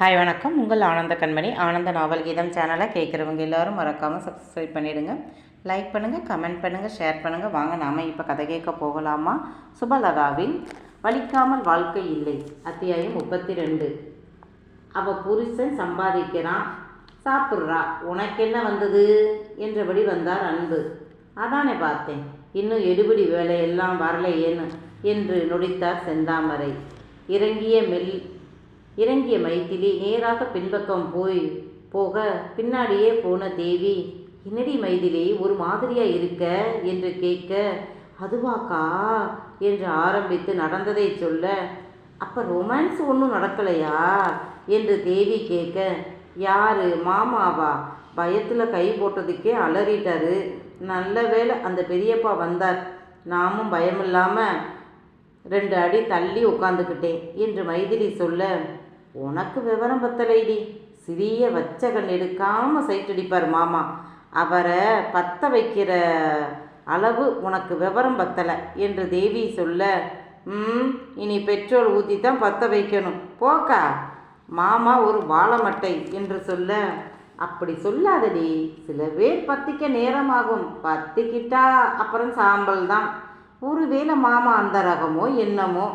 Hi வணக்கம். உங்கள் ஆனந்த கண்மணி. ஆனந்த நாவல் கீதம் சேனலை கேட்குறவங்க எல்லாரும் மறக்காமல் சப்ஸ்கிரைப் பண்ணிவிடுங்க லைக் பண்ணுங்கள் கமெண்ட் பண்ணுங்கள் ஷேர் பண்ணுங்கள் வாங்க நாம் இப்போ கதை கேட்க போகலாமா? சுபலதாவின் வலிக்காமல் வாழ்க்கை இல்லை அத்தியாயம் முப்பத்தி ரெண்டு அவள் புருஷன் சம்பாதிக்கிறான். சாப்பிட்றா. உனக்கு என்ன வந்தது? என்றபடி வந்தார் அன்பு. அதானே பார்த்தேன். இன்னும் எடுபடி வேலையெல்லாம் வரலையேன்னு என்று நொடித்தார் செந்தாமரை. இறங்கிய மெல் இறங்கிய மைத்திலி நேராக பின்பக்கம் போய் போக பின்னாடியே போன தேவி என்னடி மைதிலி ஒரு மாதிரியா இருக்க? என்று கேட்க அதுவாக்கா? என்று ஆரம்பித்து நடந்ததை சொல்ல அப்போ ரொமான்ஸ் ஒன்றும் நடக்கலையா? என்று தேவி கேட்க யாரு? மாமாவா? பயத்தில் கை போட்டதுக்கே அலறிட்டாரு. நல்ல வேளை அந்த பெரியப்பா வந்தார். நாமும் பயமில்லாமல் ரெண்டு அடி தள்ளி உட்காந்துக்கிட்டேன் என்று மைதிலி சொல்ல உனக்கு விவரம் பத்தலைடி. சிறிய வச்ச கண் எடுக்காம சைட் அடிப்பார் மாமா. அவரை பத்த வைக்கிற அளவு உனக்கு விவரம் பத்தலை என்று தேவி சொல்ல ம் இனி பெட்ரோல் ஊற்றி தான் பத்த வைக்கணும். போக்கா. மாமா ஒரு வாழைமட்டை என்று சொல்ல அப்படி சொல்லாதடி. சில பேர் பத்திக்க நேரமாகும். பத்திக்கிட்டா அப்புறம் சாம்பல் தான். ஒருவேளை மாமா அந்த ரகமோ என்னமோ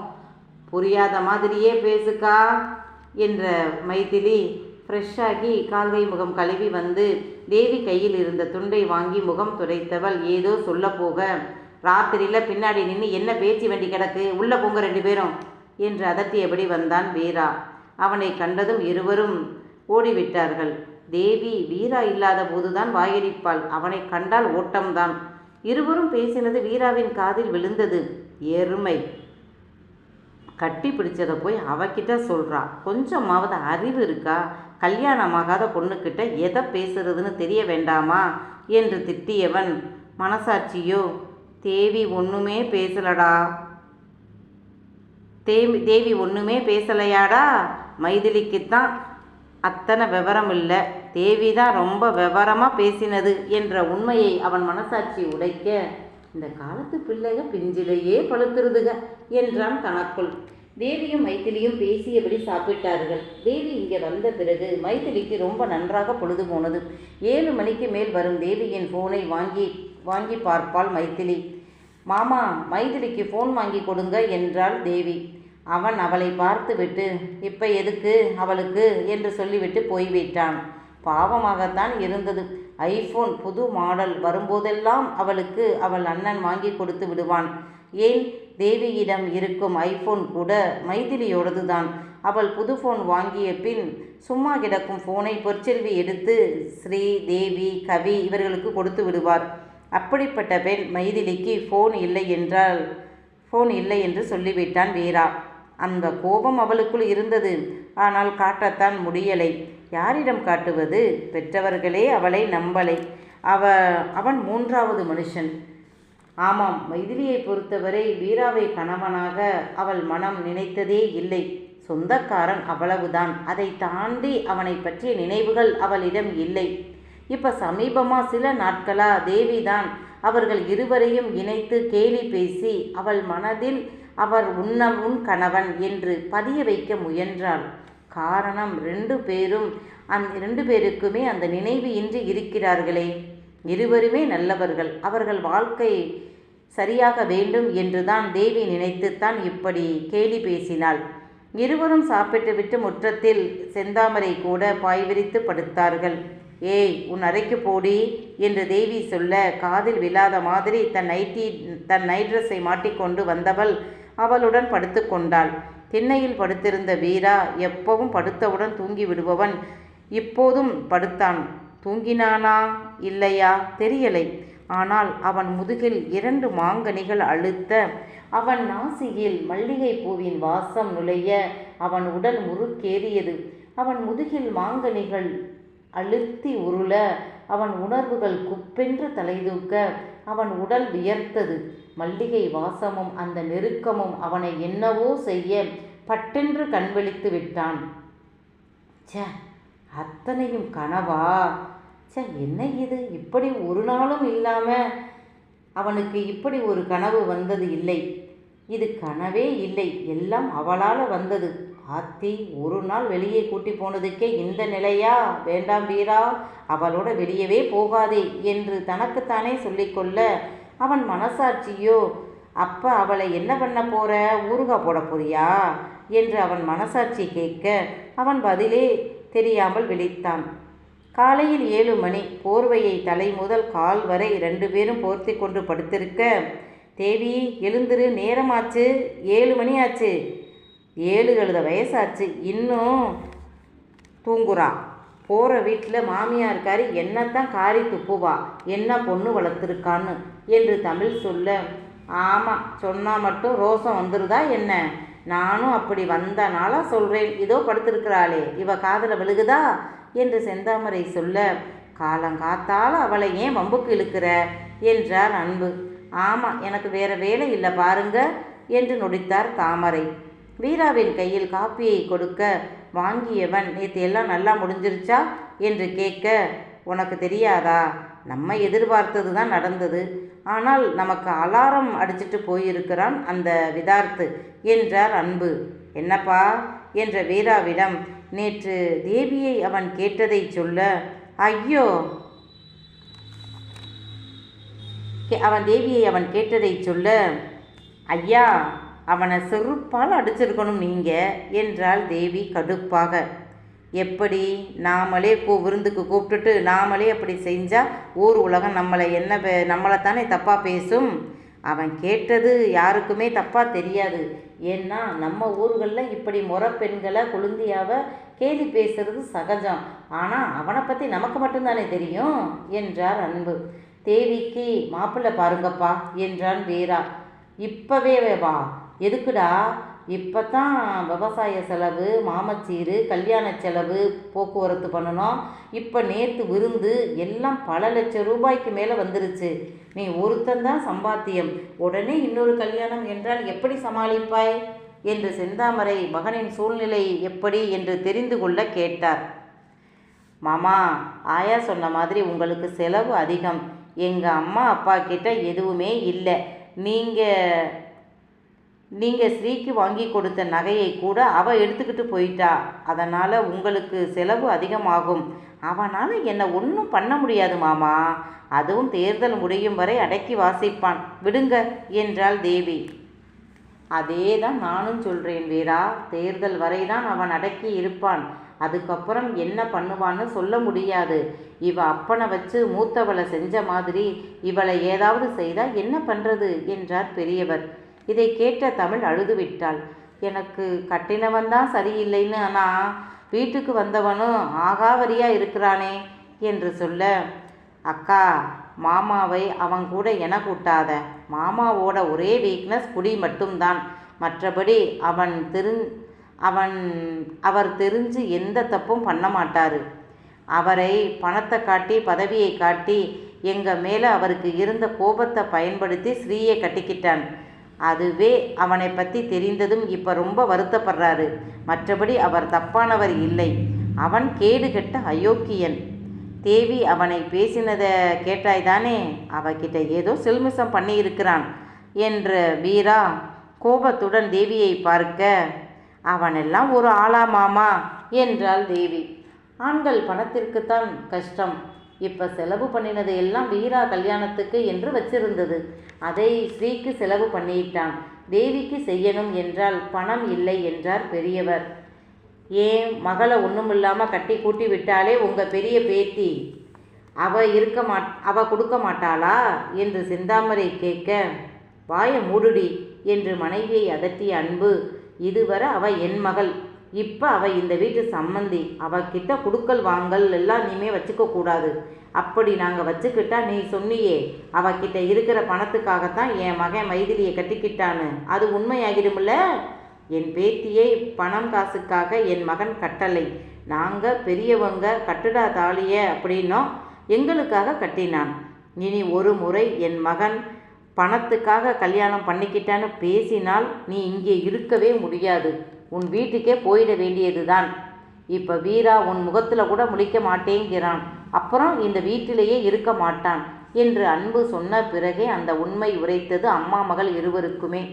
புரியாத மாதிரியே பேசுக்கா. என்ற மைதிலி ஃப்ரெஷ்ஷாகி கால்கை முகம் கழுவி வந்து தேவி கையில் இருந்த துண்டை வாங்கி முகம் துடைத்தவள். ஏதோ சொல்ல போக ராத்திரியில் பின்னாடி நின்று என்ன பேச்சு வண்டி கிடக்கு? உள்ளே போங்க ரெண்டு பேரும் என்று அதட்டியபடி வந்தான் வீரா. அவனை கண்டதும் இருவரும் ஓடிவிட்டார்கள். தேவி வீரா இல்லாத போதுதான் வாயடிப்பாள். அவனை கண்டால் ஓட்டம்தான். இருவரும் பேசினது வீராவின் காதில் விழுந்தது. எருமை கட்டி பிடிச்சதை போய் அவகிட்ட சொல்கிறா கொஞ்சமாவது அறிவு இருக்கா? கல்யாணமாகாத பொண்ணுக்கிட்ட எதை பேசுறதுன்னு தெரிய வேண்டாமா? என்று திட்டியவன். மனசாட்சியோ தேவி ஒன்றுமே பேசலடா. தேவி தேவி ஒன்றுமே பேசலையாடா? மைதிலிக்குத்தான் அத்தனை விவரம் இல்லை. தேவி தான் ரொம்ப விவரமாக பேசினது என்ற உண்மையை அவன் மனசாட்சி உடைக்க இந்த காலத்து பிள்ளைக பிஞ்சிலேயே பழுத்துருதுக என்றான் தனக்குள். தேவியும் மைத்திலியும் பேசியபடி சாப்பிட்டார்கள். தேவி இங்கே வந்த பிறகு மைத்திலிக்கு ரொம்ப நன்றாக பொழுது போனது. ஏழு மணிக்கு மேல் வரும் தேவியின் ஃபோனை வாங்கி வாங்கி பார்ப்பாள் மைத்திலி. மாமா மைதிலிக்கு ஃபோன் வாங்கி கொடுங்க என்றாள் தேவி. அவன் அவளை பார்த்துவிட்டு இப்போ எதுக்கு அவளுக்கு? என்று சொல்லிவிட்டு போய்விட்டான். பாவமாகத்தான் இருந்தது. ஐஃபோன் புது மாடல் வரும்போதெல்லாம் அவளுக்கு அவள் அண்ணன் வாங்கி கொடுத்து விடுவான். ஏன்? தேவியிடம் இருக்கும் ஐஃபோன் கூட மைதிலியோடது தான் அவள் புது ஃபோன் வாங்கிய பின் சும்மா கிடக்கும் ஃபோனை பொற்செல்வி எடுத்து ஸ்ரீ தேவி கவி இவர்களுக்கு கொடுத்து விடுவார். அப்படிப்பட்ட பெண் மைதிலிக்கு ஃபோன் இல்லை என்றால் ஃபோன் இல்லை என்று சொல்லிவிட்டான் வீரா. அந்த கோபம் அவளுக்குள் இருந்தது. ஆனால் காட்டத்தான் முடியலை. யாரிடம் காட்டுவது? பெற்றவர்களே அவளை நம்பலை. அவ அவன் மூன்றாவது மனுஷன். ஆமாம் மைதிலியை பொறுத்தவரை வீராவை கணவனாக அவள் மனம் நினைத்ததே இல்லை. சொந்தக்காரன் அவ்வளவுதான். அதை தாண்டி அவனை பற்றிய நினைவுகள் அவளிடம் இல்லை. இப்போ சமீபமாக சில நாட்களாக தேவிதான் அவர்கள் இருவரையும் இணைத்து கேலி பேசி அவள் மனதில் அவர் உன்ன உன் கணவன் என்று பதிய வைக்க முயன்றாள். காரணம் ரெண்டு பேரும் அந் ரெண்டு பேருக்குமே அந்த நினைவு இன்றி இருக்கிறார்களே. இருவருமே நல்லவர்கள். அவர்கள் வாழ்க்கை சரியாக வேண்டும் என்றுதான் தேவி நினைத்துத்தான் இப்படி கேலி பேசினாள். இருவரும் சாப்பிட்டுவிட்டு முற்றத்தில் செந்தாமரை கூட பாய்விரித்து படுத்தார்கள். ஏய் உன் அறைக்கு போடி என்று தேவி சொல்ல காதில் விழாத மாதிரி தன் நைட்டி தன் நைட் ட்ரெஸ்ஸை மாட்டிக்கொண்டு வந்தவள் அவளுடன் படுத்து கொண்டாள். திண்ணையில் படுத்திருந்த வீரா எப்பவும் படுத்தவுடன் தூங்கி விடுபவன். இப்போதும் படுத்தான். தூங்கினானா? இல்லையா? தெரியலை. ஆனால் அவன் முதுகில் இரண்டு மாங்கனிகள் அழுத்த அவன் நாசியில் மல்லிகை பூவின் வாசம் நுழைய அவன் உடல் முறுக்கேறியது. அவன் முதுகில் மாங்கனிகள் அழுத்தி உருள அவன் உணர்வுகள் குப்பென்று தலைதூக்க அவன் உடல் வியர்த்தது. மல்லிகை வாசமும் அந்த நெருக்கமும் அவனை என்னவோ செய்ய பட்டென்று கண்விழித்து விட்டான். ச்சே அத்தனையும் கனவா? ச்சே என்ன இது? இப்படி ஒரு நாளும் இல்லாமல் அவனுக்கு இப்படி ஒரு கனவு வந்தது இல்லை. இது கனவே இல்லை. எல்லாம் அவளால் வந்தது. ஆத்தி ஒரு நாள் வெளியே கூட்டி போனதுக்கே இந்த நிலையா? வேண்டாம் வீரா அவளோட வெளியவே போகாதே என்று தனக்குத்தானே சொல்லிக்கொள்ள அவன் மனசாட்சியோ அப்ப அவளை என்ன பண்ண போற? ஊருகா போட போறியா? என்று அவன் மனசாட்சி கேட்க அவன் பதிலே தெரியாமல் விழித்தான். காலையில் ஏழு மணி போர்வையை தலை முதல் கால் வரை ரெண்டு பேரும் போர்த்தி கொண்டு படுத்திருக்க தேவி எழுந்திரு நேரமாச்சு ஏழு மணி ஆச்சு ஏழு எழுத வயசாச்சு இன்னும் தூங்குறான் போகிற வீட்டில் மாமியாருக்காரி என்னத்தான் காரி துப்புவா? என்ன பொண்ணு வளர்த்துருக்கான்னு? என்று தமிழ் சொல்ல ஆமாம் சொன்னால் மட்டும் ரோசம் வந்துருதா என்ன? நானும் அப்படி வந்தனால சொல்கிறேன் இதோ படுத்திருக்கிறாளே. இவ காதில் விழுகுதா? என்று செந்தாமரை சொல்ல காலங்காத்தால் அவளை ஏன் வம்புக்கு இழுக்கிற? என்றார் அன்பு. ஆமாம் எனக்கு வேற வேலை இல்லை பாருங்க என்று நொடித்தார் தாமரை. வீராவின் கையில் காப்பியை கொடுக்க வாங்கியவன் நேற்று எல்லாம் நல்லா முடிஞ்சிருச்சா? என்று கேட்க உனக்கு தெரியாதா? நம்ம எதிர்பார்த்தது தான் நடந்தது. ஆனால் நமக்கு அலாரம் அடிச்சிட்டு போயிருக்கிறான் அந்த விதார்த்து என்றார் அன்பு. என்னப்பா? என்ற வீராவிடம் நேற்று தேவியை அவன் கேட்டதை சொல்ல ஐயோ! கே- அவன் தேவியை அவன் கேட்டதை சொல்ல ஐயா! அவனை செருப்பால் அடிச்சிருக்கணும் நீங்க என்றாள் தேவி கடுப்பாக. எப்படி? நாமளே கூ விருந்துக்கு கூப்பிட்டுட்டு நாமளே அப்படி செஞ்சால் ஊர் உலகம் நம்மளை என்ன நம்மளை நம்மளைத்தானே தப்பாக பேசும்? அவன் கேட்டது யாருக்குமே தப்பாக தெரியாது. ஏன்னா நம்ம ஊர்களில் இப்படி முறை பெண்களை குழுந்தியாவை கேலி பேசுறது சகஜம். ஆனால் அவனை பற்றி நமக்கு மட்டும்தானே தெரியும்? என்றார் அன்பு. தேவிக்கு மாப்பிள்ளை பாருங்கப்பா என்றான் வீரா. இப்பவே வா எதுக்குடா? இப்போ தான் விவசாய செலவு மாமச்சீர் கல்யாண செலவு போக்குவரத்து பண்ணணும். இப்போ நேற்று விருந்து எல்லாம் பல லட்சம் ரூபாய்க்கு மேலே வந்துருச்சு. நீ ஒருத்தந்தான் சம்பாத்தியம். உடனே இன்னொரு கல்யாணம் என்றால் எப்படி சமாளிப்பாய்? என்று செந்தாமரை மகனின் சூழ்நிலை எப்படி என்று தெரிந்து கொள்ள கேட்டார். மாமா ஆயா சொன்ன மாதிரி உங்களுக்கு செலவு அதிகம். எங்கள் அம்மா அப்பா கிட்ட எதுவுமே இல்லை. நீங்கள் நீங்கள் ஸ்ரீக்கு வாங்கி கொடுத்த நகையை கூட அவ எடுத்துக்கிட்டு போயிட்டா. அதனால் உங்களுக்கு செலவு அதிகமாகும். அவனால் என்னை ஒன்றும் பண்ண முடியாது மாமா. அதுவும் தேர்தல் முடியும் வரை அடக்கி வாசிப்பான். விடுங்க என்றாள் தேவி. அதே தான் நானும் சொல்கிறேன் வீரா. தேர்தல் வரை தான் அவன் அடக்கி இருப்பான். அதுக்கப்புறம் என்ன பண்ணுவான்னு சொல்ல முடியாது. இவ அப்பனை வச்சு மூத்தவளை செஞ்ச மாதிரி இவளை ஏதாவது செய்தால் என்ன பண்ணுறது என்றார் பெரியவர். இதை கேட்ட தமிழ் அழுது விட்டாள் எனக்கு கட்டினவன் தான் சரியில்லைன்னு ஆனால் வீட்டுக்கு வந்தவனும் ஆகாவரியாக இருக்கிறானே என்று சொல்ல அக்கா மாமாவை அவன் கூட என கூட்டாத. மாமாவோட ஒரே வீக்னஸ் குடி மட்டும்தான். மற்றபடி அவன் தெரி அவன் அவர் தெரிஞ்சு எந்த தப்பும் பண்ண மாட்டார். அவரை பணத்தை காட்டி பதவியை காட்டி எங்கள் மேலே அவருக்கு இருந்த கோபத்தை பயன்படுத்தி ஸ்ரீயை கட்டிக்கிட்டான். அதுவே அவனை பற்றி தெரிந்ததும் இப்போ ரொம்ப வருத்தப்படுறாரு. மற்றபடி அவர் தப்பானவர் இல்லை. அவன் கேடு கெட்ட அயோக்கியன். தேவி அவனை பேசினதை கேட்டாய்தானே? அவகிட்ட ஏதோ சில்மிசம் பண்ணியிருக்கிறான் என்ற வீரா கோபத்துடன் தேவியை பார்க்க அவனெல்லாம் ஒரு ஆளா மாமா? என்றாள் தேவி. ஆண்கள் பணத்திற்குத்தான் கஷ்டம். இப்போ செலவு பண்ணினது எல்லாம் வீரா கல்யாணத்துக்கு என்று வச்சிருந்தது. அதை ஸ்ரீக்கு செலவு பண்ணிட்டான். தேவிக்கு செய்யணும் என்றால் பணம் இல்லை என்றார் பெரியவர். ஏன் மகளை ஒன்றுமில்லாமல் கட்டி கூட்டி விட்டாலே உங்கள் பெரிய பேத்தி. அவ இருக்க மாட் அவ கொடுக்க மாட்டாளா? என்று சிந்தாமரை கேட்க வாய மூடுடி என்று மனைவியை அதட்டிய அன்பு இதுவரை அவ என் மகள். இப்போ அவள் இந்த வீட்டு சம்மந்தி அவகிட்ட குடுக்கல் வாங்கல் எல்லாம் நீமே வச்சுக்கக்கூடாது அப்படி நாங்கள் வச்சுக்கிட்டா நீ சொன்னியே அவகிட்ட இருக்கிற பணத்துக்காகத்தான் என் மகன் மைதிலியை கட்டிக்கிட்டான்னு. அது உண்மையாகிடும்ல? என் பேத்தியை பணம் காசுக்காக என் மகன் கட்டலை. நாங்கள் பெரியவங்க கட்டுடா தாலிய அப்படின்னோம். எங்களுக்காக கட்டினான். இனி ஒரு முறை என் மகன் பணத்துக்காக கல்யாணம் பண்ணிக்கிட்டான்னு பேசினால் நீ இங்கே இருக்கவே முடியாது. உன் வீட்டுக்கே போயிட வேண்டியதுதான். இப்போ வீரா உன் முகத்தில் கூட முழிக்க மாட்டேங்கிறான். அப்புறம் இந்த வீட்டிலேயே இருக்க மாட்டான் என்று அன்பு சொன்ன பிறகே அந்த உண்மை உரைத்தது அம்மா மகள் இருவருக்குமே.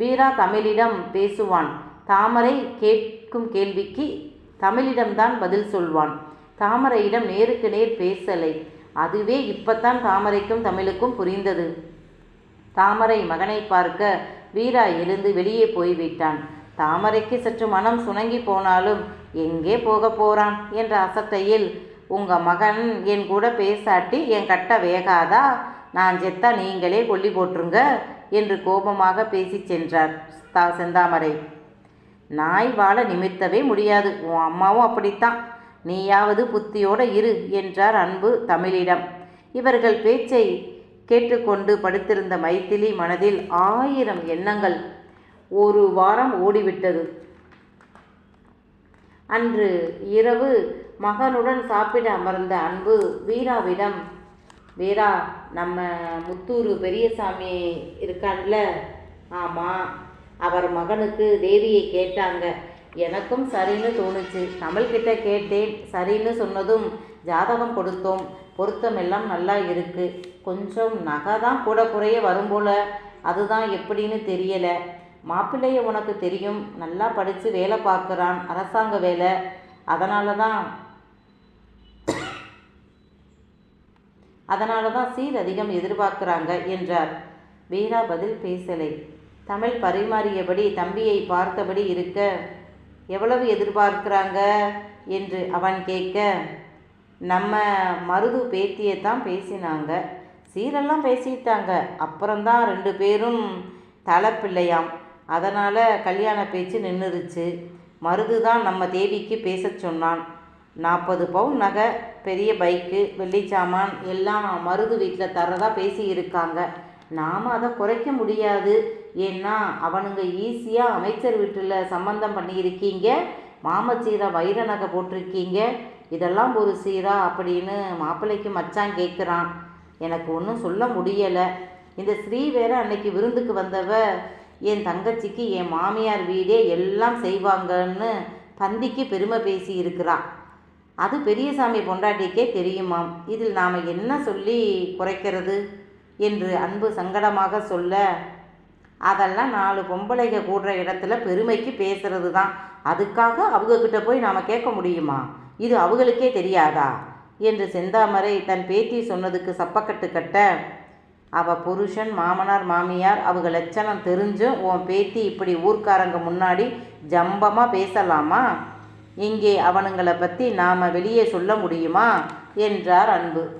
வீரா தமிழிடம் பேசுவான். தாமரை கேட்கும் கேள்விக்கு தமிழிடம்தான் பதில் சொல்வான். தாமரையிடம் நேருக்கு நேர் பேசலை. அதுவே இப்பத்தான் தாமரைக்கும் தமிழுக்கும் புரிந்தது. தாமரை மகனை பார்க்க வீரா எழுந்து வெளியே போய்விட்டான். தாமரைக்கு சற்று மனம் சுணங்கி போனாலும் எங்கே போக போகிறான் என்ற அசத்தையில் உங்கள் மகன் என் கூட பேசாட்டி என் கட்ட வேகாதா? நான் செத்தா நீங்களே கொல்லி போட்டுருங்க என்று கோபமாக பேசி சென்றார் தா செந்தாமரை. நாய் வாழ நிமிர்த்தவே முடியாது. உன் அம்மாவும் அப்படித்தான். நீயாவது புத்தியோட இரு என்றார் அன்பு தமிழிடம். இவர்கள் பேச்சை கேட்டுக்கொண்டு படுத்திருந்த மைத்திலி மனதில் ஆயிரம் எண்ணங்கள் ஒரு வாரம் ஓடிவிட்டது. அன்று இரவு மகனுடன் சாப்பிட அமர்ந்த அன்பு வீராவிடம் வீரா நம்ம முத்தூர் பெரியசாமி இருக்கான்ல? ஆமாம் அவர் மகனுக்கு தேவியை கேட்டாங்க. எனக்கும் சரின்னு தோணுச்சு. கமல்கிட்ட கேட்டேன். சரின்னு சொன்னதும் ஜாதகம் கொடுத்தோம். பொருத்தமெல்லாம் நல்லா இருக்குது கொஞ்சம் நகை தான் கூட குறைய வரும் போல். அதுதான் எப்படின்னு தெரியலை. மாப்பிள்ளைய உனக்கு தெரியும். நல்லா படித்து வேலை பார்க்குறான். அரசாங்க வேலை. அதனால தான் அதனால தான் சீர் அதிகம் எதிர்பார்க்குறாங்க என்றார். வீரா பதில் பேசலை. தமிழ் பரிமாறியபடி தம்பியை பார்த்தபடி இருக்க எவ்வளவு எதிர்பார்க்குறாங்க? என்று அவன் கேட்க நம்ம மருது பேத்தியை தான் பேசினாங்க. சீரெல்லாம் பேசிட்டாங்க. அப்புறம்தான் ரெண்டு பேரும் தலைப்பிள்ளையாம். அதனால் கல்யாண பேச்சு நின்றுருச்சு மருது தான் நம்ம தேவிக்கு பேசச் சொன்னான். நாற்பது பவுன் நகை பெரிய பைக்கு வெள்ளி சாமான் எல்லாம் மருது வீட்டில் தரதா பேசி இருக்காங்க நாம் அதை குறைக்க முடியாது. ஏன்னா அவனுங்க ஈஸியாக அமைச்சர் வீட்டில் சம்மந்தம் பண்ணியிருக்கீங்க. மாமச்சீரா வைர நகை போட்டிருக்கீங்க. இதெல்லாம் ஒரு சீரா அப்படின்னு மாப்பிள்ளைக்கு மச்சான் கேட்குறான் எனக்கு ஒன்றும் சொல்ல முடியலை. இந்த ஸ்ரீ வேற அன்னைக்கு விருந்துக்கு வந்தவ என் தங்கச்சிக்கு என் மாமியார் வீடே எல்லாம் செய்வாங்கன்னு பந்திக்கு பெருமை பேசி இருக்கிறா அது பெரியசாமி பொண்டாட்டிக்கே தெரியுமாம். இதில் நாம் என்ன சொல்லி குறைக்கிறது? என்று அன்பு சங்கடமாக சொல்ல அதெல்லாம் நாலு பொம்பளைங்க கூடுற இடத்துல பெருமைக்கு பேசுறது தான் அதுக்காக அவங்கக்கிட்ட போய் நாம் கேட்க முடியுமா? இது அவங்களுக்கே தெரியாதா? என்று செந்தாமரை தன் பேத்தி சொன்னதுக்கு சப்பக்கட்டு கட்ட அவள் புருஷன் மாமனார் மாமியார் அவங்க லட்சணம் தெரிஞ்சும் உன் பேத்தி இப்படி ஊர்க்காரங்க முன்னாடி ஜம்பமாக பேசலாமா? இங்கே அவனுங்களை பற்றி நாம் வெளியே சொல்ல முடியுமா? என்றார் அன்பு.